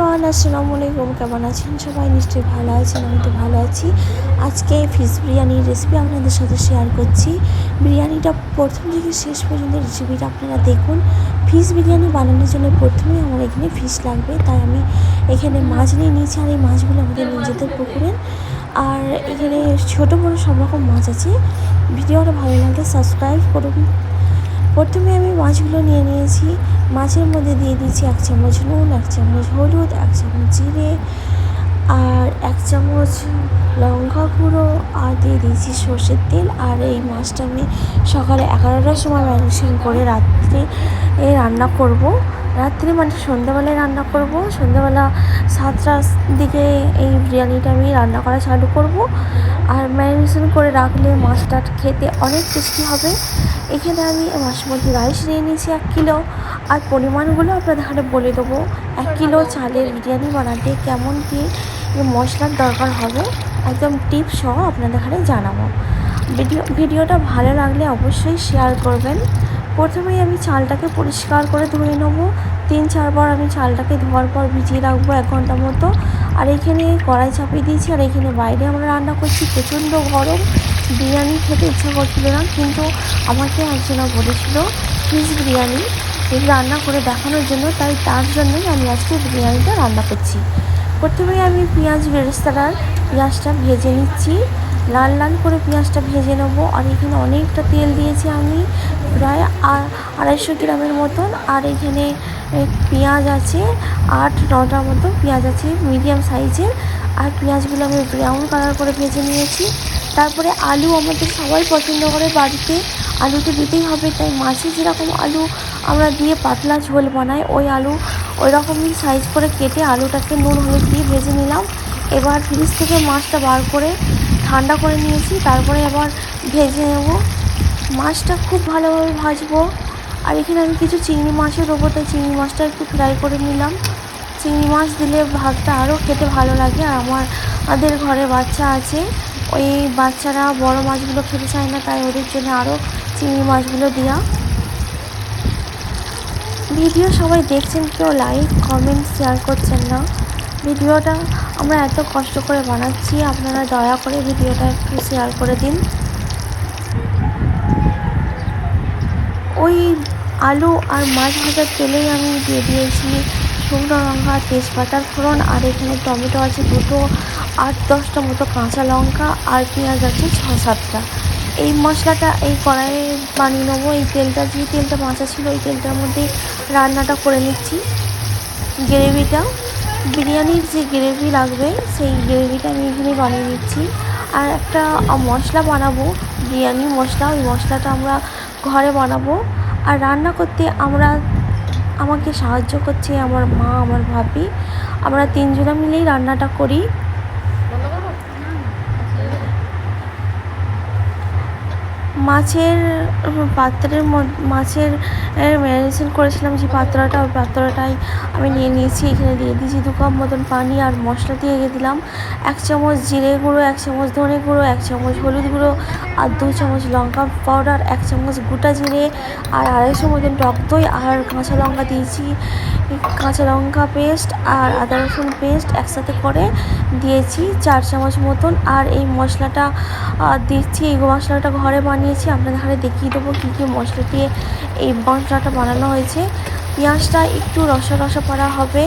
Everyone, আসসালামু আলাইকুম। কেমন আছেন সবাই? নিশ্চয়ই ভালো আছেন, আমি তো ভালো আছি। আজকে ফিশ বিরিয়ানির রেসিপি আপনাদের সাথে শেয়ার করছি। বিরিয়ানিটা প্রথম থেকে শেষ পর্যন্ত রেসিপিটা আপনারা দেখুন। ফিশ বিরিয়ানি বানানোর জন্য প্রথমে আমার এখানে ফিশ লাগবে, তাই আমি এখানে মাছ নিয়ে নিয়েছি আর এই মাছগুলো আমাদের নিজেদের পুকুরের। আর এখানে ছোটো বড়ো সব রকম মাছ আছে। ভিডিওটা ভালো লাগলে সাবস্ক্রাইব করুন। প্রথমে আমি মাছগুলো নিয়ে নিয়েছি। মাছের মধ্যে দিয়ে দিয়েছি এক চামচ নুন, এক চামচ হলুদ, এক চামচ জিরে আর এক চামচ লঙ্কা গুঁড়ো আর দিয়ে দিয়েছি সর্ষের তেল। আর এই মাছটা আমি সকালে এগারোটার সময় ম্যারিনেশন করে রাত্রে রান্না করব। রাত্রে মানে সন্ধ্যাবেলায় রান্না করব। সন্ধ্যাবেলা সাতটার দিকে এই বিরিয়ানিটা আমি রান্না করা চালু করব। আর ম্যারিনেশন করে রাখলে মাছটা খেতে অনেক টেস্টি হবে। এখানে আমি বাসমতি রাইস নিয়ে নিয়েছি এক কিলো। আর পরিমাণগুলো আপনাদের এখানে বলে দেবো। এক কিলো চালের বিরিয়ানি বানাতে কেমন কী মশলার দরকার হবে, একদম টিপ সহ আপনাদের এখানে জানাব। ভিডিও, ভিডিওটা ভালো লাগলে অবশ্যই শেয়ার করবেন। প্রথমেই আমি চালটাকে পরিষ্কার করে ধুয়ে নেব। তিন, চারবার আমি চালটাকে ধোয়ার পর ভিজিয়ে রাখব এক ঘণ্টা মতো। আর এখানে কড়াই চাপিয়ে দিয়েছি। আর এখানে বাইরে আমরা রান্না করছি প্রচণ্ড গরম। বিরিয়ানি খেতে ইচ্ছা করছিল না, কিন্তু আমাকে একজনা বলেছিল ফিশ বিরিয়ানি। রান্না করে দেখানোর জন্য, তাই তার জন্যই আমি আজকে বিরিয়ানিটা রান্না করছি। প্রথমে আমি পেঁয়াজ বেরেস্তাটার পেঁয়াজটা ভেজে নিচ্ছি। লাল লাল করে পেঁয়াজটা ভেজে নেব, আর এখানে অনেকটা তেল দিয়েছি আমি, প্রায় আড়াইশো গ্রামের মতন। আর এখানে পেঁয়াজ আছে, আট নটার মতো পেঁয়াজ আছে, মিডিয়াম সাইজের। আর পেঁয়াজগুলো আমি ব্রাউন কালার করে ভেজে নিয়েছি। তারপরে আলু আমাদের সবাই পছন্দ করে বাড়িতে। আলুটা দিতেই হবে, তাই মাছে যেরকম আলু আমরা দিয়ে পাতলা ঝোল বানাই, ওই আলু ওই রকমই সাইজ করে কেটে আলুটাকে নুন, হলুদ দিয়ে ভেজে নিলাম। এবার ফ্রিজ থেকে মাছটা বার করে ঠান্ডা করে নিয়েছি, তারপরে আবার ভেজে নেব। মাছটা খুব ভালোভাবে ভাজবো। আর এখানে আমি কিছু চিংড়ি মাছও দেবো, তাই চিংড়ি মাছটা একটু ফ্রাই করে নিলাম। চিংড়ি মাছ দিলে ভাতটা আরও খেতে ভালো লাগে, আর আমার, আমাদের ঘরে বাচ্চা আছে। ওই বাচ্চারা বড় মাছগুলো খেতে চায় না, তাই ওদের জন্য আরও চিংড়ি মাছগুলো দেওয়া ভিডিও সবাই দেখছেন, কেউ লাইক কমেন্ট শেয়ার করছেন না। ভিডিওটা আমরা এত কষ্ট করে বানাচ্ছি, আপনারা দয়া করে ভিডিওটা একটু শেয়ার করে দিন। ওই আলু আর মাছ ভাজার তেলেই আমি দিয়ে দিয়েছি শুকনো লঙ্কা, তেজপাতার ফোড়ন, আর এখানে টমেটো আছে দুটো। আট দশটা মতো কাঁচা লঙ্কা আর পেঁয়াজ আছে ছ, সাতটা। এই মশলাটা, এই কড়াইয়ে বানিয়ে নেব। এই তেলটা, যে তেলটা বাঁচা ছিল ওই তেলটার মধ্যে রান্নাটা করে নিচ্ছি। গ্রেভিটা, বিরিয়ানির যে গ্রেভি লাগবে, সেই গ্রেভিটা আমি এখানে বানিয়ে নিচ্ছি। আর একটা মশলা বানাবো, বিরিয়ানি মশলা, ওই মশলাটা আমরা ঘরে বানাবো। আর রান্না করতে আমরা, আমাকে সাহায্য করছে আমার মা, আমার ভাবি। আমরা তিনজনা মিলেই রান্নাটা করি। মাছের, পাত্রের মাছের ম্যারিনেশন করেছিলাম যে পাত্রটা, ওই পাত্রটাই আমি নিয়ে নিয়েছি, এখানে দিয়ে দিয়েছি দু কাপ মতন পানি আর মশলা দিয়ে দিলাম। এক চামচ জিরে গুঁড়ো, এক চামচ ধনে গুঁড়ো, এক চামচ হলুদ গুঁড়ো আর দু চামচ লঙ্কা পাউডার এক চামচ গোটা জিরে আর আড়াইশো মতন টক দই আর কাঁচা লঙ্কা দিয়েছি। কাঁচা লঙ্কা পেস্ট আর আদা রসুন পেস্ট একসাথে করে দিয়েছি চার চামচ মতন। আর এই মশলাটা দিচ্ছি। এই মশলাটা ঘরে বানিয়েছি। আপনাদের ঘরে দেখিয়ে দেবো কী কী মশলা দিয়ে এই মশলাটা বানানো হয়েছে। পেঁয়াজটা একটু রসা রসা করা হবে।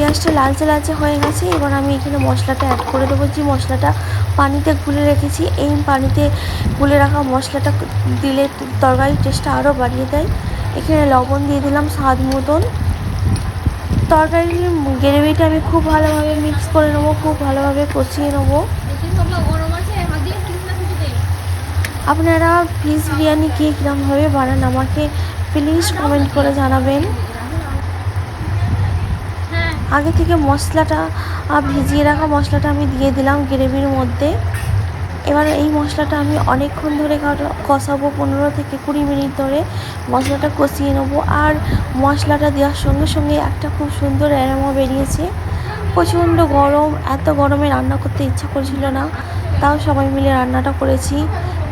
পেঁয়াজটা লালচে লালচে হয়ে গেছে, এবার আমি এখানে মশলাটা অ্যাড করে দেবো। যে মশলাটা পানিতে গুলে রেখেছি, এই পানিতে গুলে রাখা মশলাটা দিলে তরকারির টেস্টটা আরও বাড়িয়ে দেয়। এখানে লবণ দিয়ে দিলাম স্বাদ মতন। তরকারির গ্রেভিটা আমি খুব ভালোভাবে মিক্স করে নেব, খুব ভালোভাবে কষিয়ে নেব। আপনারা প্লিজ বিরিয়ানি কে কীরকমভাবে বানান আমাকে প্লিজ কমেন্ট করে জানাবেন। আগে থেকে মশলাটা ভিজিয়ে রাখা মশলাটা আমি দিয়ে দিলাম গ্রেভির মধ্যে। এবার এই মশলাটা আমি অনেকক্ষণ ধরে কষাবো পনেরো থেকে কুড়ি মিনিট ধরে। মশলাটা কষিয়ে নেব। আর মশলাটা দেওয়ার সঙ্গে সঙ্গে একটা খুব সুন্দর অ্যারোমা বেরিয়েছে। প্রচণ্ড গরম, এত গরমে রান্না করতে ইচ্ছা করছিল না। তাও সবাই মিলে রান্নাটা করেছি।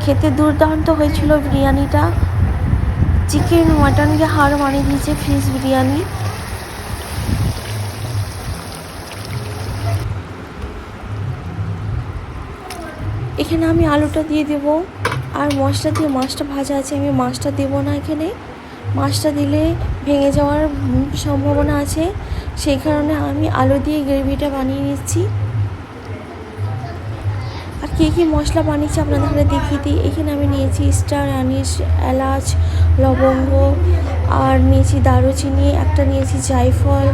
খেতে দুর্দান্ত হয়েছিল বিরিয়ানিটা। চিকেন মাটনকে হাড় মানিয়ে দিয়েছে ফিশ বিরিয়ানি। এখানে আমি আলুটা দিয়ে দেব। আর মশলা দিয়ে মাছটা ভাজা আছে, আমি মাছটা দেব না এখানে। মাছটা দিলে ভেঙে যাওয়ার সম্ভাবনা আছে। সেই কারণে আমি আলু দিয়ে গ্রেভিটা বানিয়ে নিচ্ছি। আর কী কী মশলা বানিয়েছি আপনাদের দেখিয়ে দিই। এখানে আমি নিয়েছি স্টার, আনিস, এলাচ, লবঙ্গ, আর নিয়েছি দারুচিনি, একটা নিয়েছি জায়ফল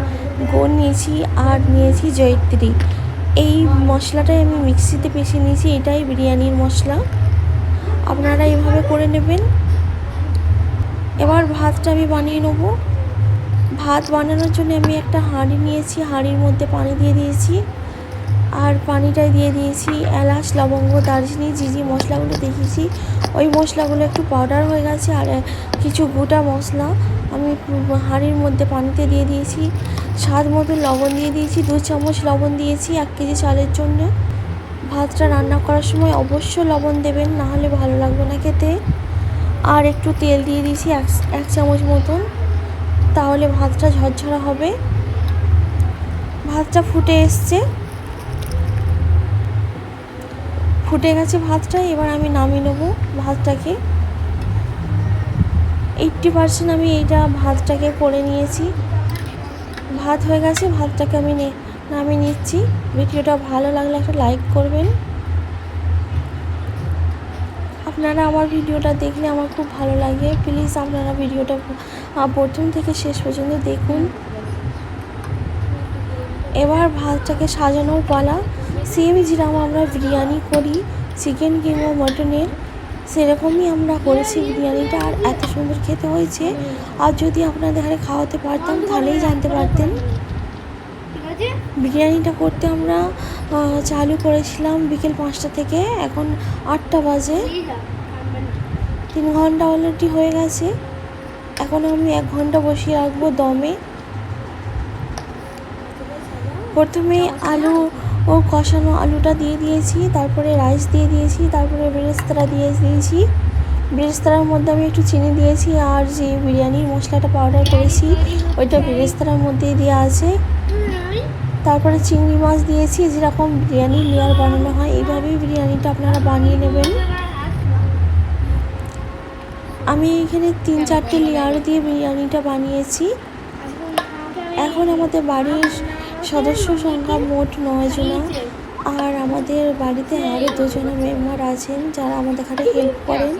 গোল নিয়েছি, আর নিয়েছি জয়িত্রী। এই মশলাটাই আমি মিক্সিতে পিষে নিয়েছি, এটাই বিরিয়ানির মশলা। আপনারা এইভাবে করে নেবেন। এবার ভাতটা আমি বানিয়ে নেব। ভাত বানানোর জন্য আমি একটা হাঁড়ি নিয়েছি, হাঁড়ির মধ্যে পানি দিয়ে দিয়েছি। আর পানিটাই দিয়ে দিয়েছি, এলাচ, লবঙ্গ, দারচিনি, যে যে মশলাগুলো দেখিয়েছি, ওই মশলাগুলো একটু পাউডার হয়ে গেছে আর কিছু গোটা মশলা। আমি হাঁড়ির মধ্যে পানিতে দিয়ে দিয়েছি, স্বাদ মতো লবণ দিয়ে দিয়েছি, দু চামচ লবণ দিয়েছি, এক কেজি চালের জন্য। ভাতটা রান্না করার সময় অবশ্য লবণ দেবেন, না হলে ভালো লাগবে না খেতে। আর একটু তেল দিয়ে দিয়েছি, এক এক চামচ মতন। তাহলে ভাতটা ঝরঝরা হবে। ভাতটা ফুটে এসছে। ফুটে গেছে ভাতটা, এবার আমি নামিয়ে নেব ভাতটাকে। এইট্টি পার্সেন্ট আমি এইটা ভাতটাকে করে নিয়েছি। ভাত হয়ে গেছে, ভাতটাকে আমি নামিয়ে নিচ্ছি। ভিডিওটা ভালো লাগলে একটা লাইক করবেন। আপনারা আমার ভিডিওটা দেখলে আমার খুব ভালো লাগে। প্লিজ আপনারা ভিডিওটা প্রথম থেকে শেষ পর্যন্ত দেখুন। এবার ভাতটাকে সাজানোর পালা। সেম যেরকম আমরা বিরিয়ানি করি চিকেন কিংবা মটনের সেরকমই আমরা করেছি বিরিয়ানিটা, আর এত সুন্দর খেতে হয়েছে। আর যদি আপনাদের ঘরে খাওয়াতে পারতাম, তাহলেই জানতে পারতেন। বিরিয়ানিটা করতে আমরা চালু করেছিলাম বিকেল পাঁচটা থেকে, এখন আটটা বাজে। তিন ঘণ্টা অলরেডি হয়ে গেছে। এখন আমি এক ঘণ্টা বসিয়ে রাখব দমে। প্রথমে আলু ও কষানো আলুটা দিয়ে দিয়েছি, তারপরে রাইস দিয়ে দিয়েছি, তারপরে বেরেস্তারা দিয়ে দিয়েছি। বেরেস্তারার মধ্যে আমি একটু চিনি দিয়েছি আর যে বিরিয়ানির মশলাটা পাউডার করেছি, ওইটা বেরেস্তারার মধ্যেই দেওয়া আছে। তারপরে চিংড়ি মাছ দিয়েছি, যেরকম বিরিয়ানি লেয়ার বানানো হয়, এইভাবেই বিরিয়ানিটা আপনারা বানিয়ে নেবেন। আমি এখানে তিন চারটে লেয়ার দিয়ে বিরিয়ানিটা বানিয়েছি। এখন আমাদের বাড়ির সদস্য সংখ্যা মোট নয় জনা। আর আমাদের বাড়িতে আরও দুজনা মেম্বার আছেন যারা আমাদের এখানে হেল্প করেন।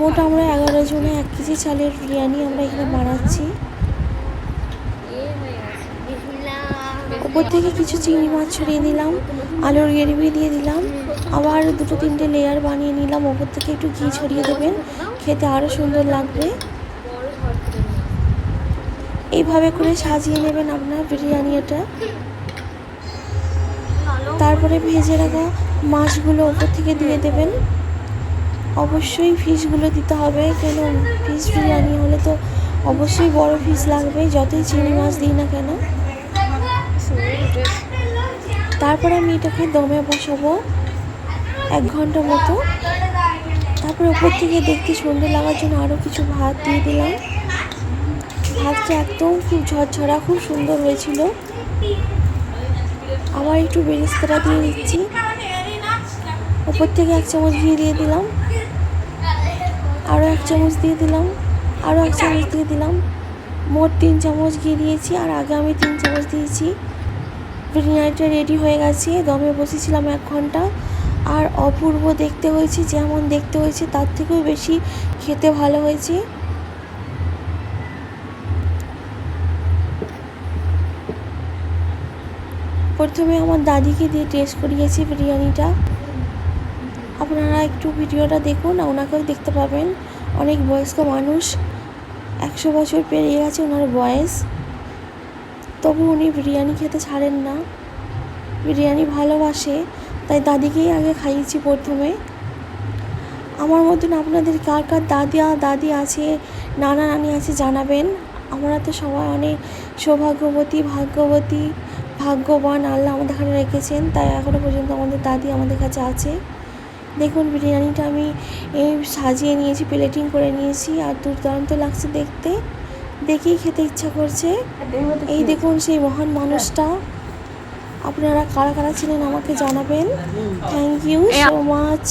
মোট আমরা এগারো জনে এক কেজি চালের বিরিয়ানি আমরা এখানে বানাচ্ছি। উপর থেকে কিছু চিংড়ি মাছ ছড়িয়ে দিলাম, আলুর গ্রেভি দিয়ে দিলাম, আবার দুটো তিনটে লেয়ার বানিয়ে নিলাম। ওপর থেকে একটু ঘি ছড়িয়ে দেবেন, খেতে আরও সুন্দর লাগবে। এইভাবে করে সাজিয়ে নেবেন আপনার বিরিয়ানি এটা। তারপরে ভেজে রাখা মাছগুলো ওপর থেকে দিয়ে দেবেন। অবশ্যই ফিশগুলো দিতে হবে, কেন ফিশ বিরিয়ানি হলে তো অবশ্যই বড় ফিশ লাগবে, যতই চিংড়ি মাছ দিই না কেন। তারপরে আমি এটাকে দমে বসাবো এক ঘণ্টা মতো। তারপরে ওপর থেকে দেখতে সুন্দর লাগার জন্য আরও কিছু ভাত দিয়ে দিলাম। ভাতটা একদম খুব ঝরঝরা, খুব সুন্দর হয়েছিল। আবার একটু বেরেস্তারা দিয়ে দিচ্ছি। ওপর থেকে এক চামচ ঘি দিয়ে দিলাম। আরও এক চামচ দিয়ে দিলাম। আরও এক চামচ দিয়ে দিলাম। মোট তিন চামচ ঘি দিয়েছি আর আগে আমি তিন চামচ দিয়েছি। বিরিয়ানিটা রেডি হয়ে গেছে। দমে বসেছিলাম এক ঘণ্টা। আর অপূর্ব দেখতে হয়েছে, যেমন দেখতে হয়েছে, তার থেকেও বেশি খেতে ভালো হয়েছে। প্রথমে আমার দাদিকে দিয়ে টেস্ট করিয়েছি বিরিয়ানিটা। আপনারা একটু ভিডিওটা দেখুন, ওনাকেও দেখতে পাবেন। অনেক বয়স্ক মানুষ, একশো বছর পেরিয়ে গেছে ওনার বয়স। তবু উনি বিরিয়ানি খেতে ছাড়েন না। বিরিয়ানি ভালোবাসে, তাই দাদিকেই আগে খাইয়েছি প্রথমে। আমার মতন আপনাদের কার কার দাদিয়া দাদি আছে, নানা নানি আছে জানাবেন। আমরা তো সবাই অনেক সৌভাগ্যবতী, ভাগ্যবতী। ভাগ্যবান আল্লাহ আমাদের এখানে রেখেছেন। তাই এখনও পর্যন্ত আমাদের দাদি আমাদের কাছে আছে। দেখুন বিরিয়ানিটা আমি এই সাজিয়ে নিয়েছি প্লেটিং করে নিয়েছি আর দুর্দান্ত লাগছে দেখতে। দেখেই খেতে ইচ্ছা করছে। এই দেখুন সেই মহান মানুষটা। আপনারা কারা কারা ছিলেন আমাকে জানাবেন। Thank you so much